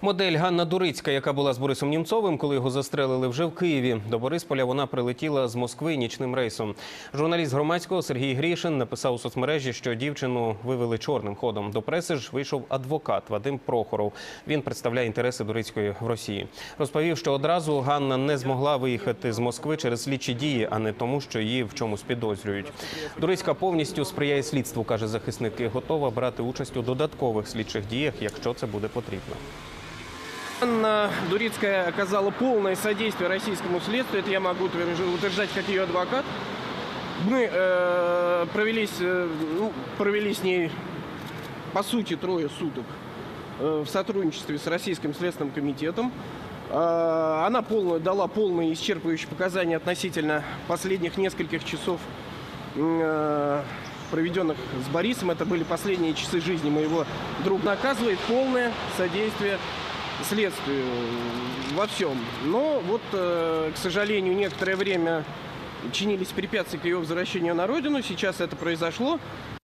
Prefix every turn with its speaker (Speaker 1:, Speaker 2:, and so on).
Speaker 1: Модель Ганна Дурицька, яка була з Борисом Німцовим, коли його застрелили вже в Києві. До Борисполя вона прилетіла з Москви нічним рейсом. Журналіст громадського Сергій Грішин написав у соцмережі, що дівчину вивели чорним ходом. До преси ж вийшов адвокат Вадим Прохоров. Він представляє інтереси Дурицької в Росії. Розповів, що одразу Ганна не змогла виїхати з Москви через слідчі дії, а не тому, що її в чомусь підозрюють. Дурицька повністю сприяє слідству, каже захисник, і готова брати участь у додаткових слідчих діях, якщо це буде потрібно.
Speaker 2: Анна Дурицкая оказала полное содействие российскому следствию, это я могу утвержд- утверждать как ее адвокат. Мы э, провелись, э, ну, провели с ней, по сути, трое суток э, в сотрудничестве с Российским следственным комитетом. Э, она полную, дала полные исчерпывающие показания относительно последних нескольких часов, э, проведенных с Борисом. Это были последние часы жизни моего друга. Оказывает полное содействие следствию во всем. Но вот, э, к сожалению, некоторое время чинились препятствия к ее возвращению на родину. Сейчас это произошло.